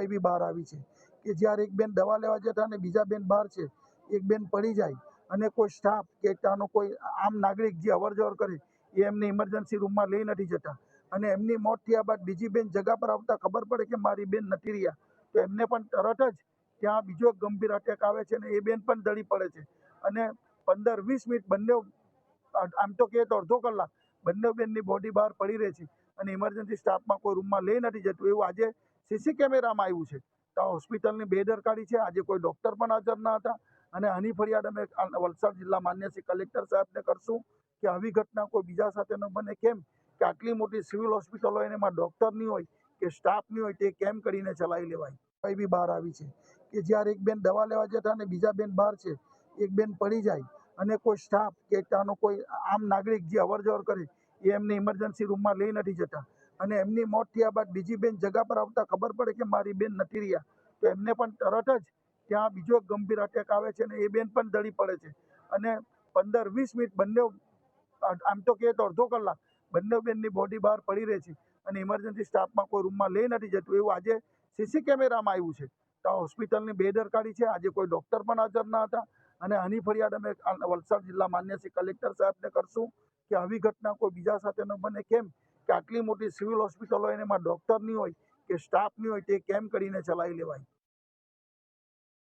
એ બી બહાર આવી છે. કે જ્યારે એક બેન દવા લેવા જતા અને બીજા બેન બહાર છે, એક બેન પડી જાય અને કોઈ સ્ટાફ કે ત્યાંનો કોઈ આમ નાગરિક જે અવર જવર કરે, એ એમને ઇમરજન્સી રૂમમાં લઈ નથી જતા. અને એમની મોત થયા બાદ બીજી બેન જગા પર આવતા ખબર પડે કે મારી બેન નથી રહ્યા. તો એમને પણ તરત જ ત્યાં બીજો ગંભીર અટેક આવે છે અને એ બેન પણ દળી પડે છે. અને પંદર વીસ મિનિટ બંને આમ તો કહીએ તો અડધો કલાક બંને બેનની બોડી બહાર પડી રહે છે અને ઇમરજન્સી સ્ટાફમાં કોઈ રૂમમાં લઈ નથી જતું. એવું આજે સીસી કેમેરામાં આવ્યું છે. તો આ હોસ્પિટલની બેદરકારી છે. આજે કોઈ ડૉક્ટર પણ હાજર ન હતા. અને આની ફરિયાદ અમે વલસાડ જિલ્લા માન્ય શ્રી કલેક્ટર સાહેબને કરશું કે આવી ઘટના કોઈ બીજા સાથે ન બને. કેમ કે આટલી મોટી સિવિલ હોસ્પિટલ હોય એમાં ડૉક્ટર નહીં હોય કે સ્ટાફ નહીં હોય તે કેમ કરીને ચલાવી લેવાય? બી બહાર આવી છે. કે જ્યારે એક બેન દવા લેવા જતા અને બીજા બેન બહાર છે, એક બેન પડી જાય અને કોઈ સ્ટાફ કે ત્યાંનો કોઈ આમ નાગરિક જે અવર જવર કરે, એ એમને ઇમરજન્સી રૂમમાં લઈ નથી જતા. અને એમની મોત થયા બાદ બીજી બેન જગા પર આવતા ખબર પડે કે મારી બેન નથી રહ્યા. તો એમને પણ તરત જ ત્યાં બીજો ગંભીર અટેક આવે છે અને એ બેન પણ દળી પડે છે. અને પંદર વીસ મિનિટ બંને આમ તો કહીએ તો અડધો કલાક બંને બેનની બોડી બહાર પડી રહે છે અને ઇમરજન્સી સ્ટાફમાં કોઈ રૂમમાં લઈ નથી જતું. એવું આજે સીસી કેમેરામાં આવ્યું છે. તો આ હોસ્પિટલની બેદરકારી છે. આજે કોઈ ડૉક્ટર પણ હાજર ન હતા. અને આની ફરિયાદ અમે વલસાડ જિલ્લા માન્ય શ્રી કલેક્ટર સાહેબને કરશું કે આવી ઘટના કોઈ બીજા સાથે ન બને. કેમ? કે આટલી મોટી સિવિલ હોસ્પિટલ હોય એમાં ડૉક્ટર નહીં હોય કે સ્ટાફ નહીં હોય તે કેમ કરીને ચલાવી લેવાય?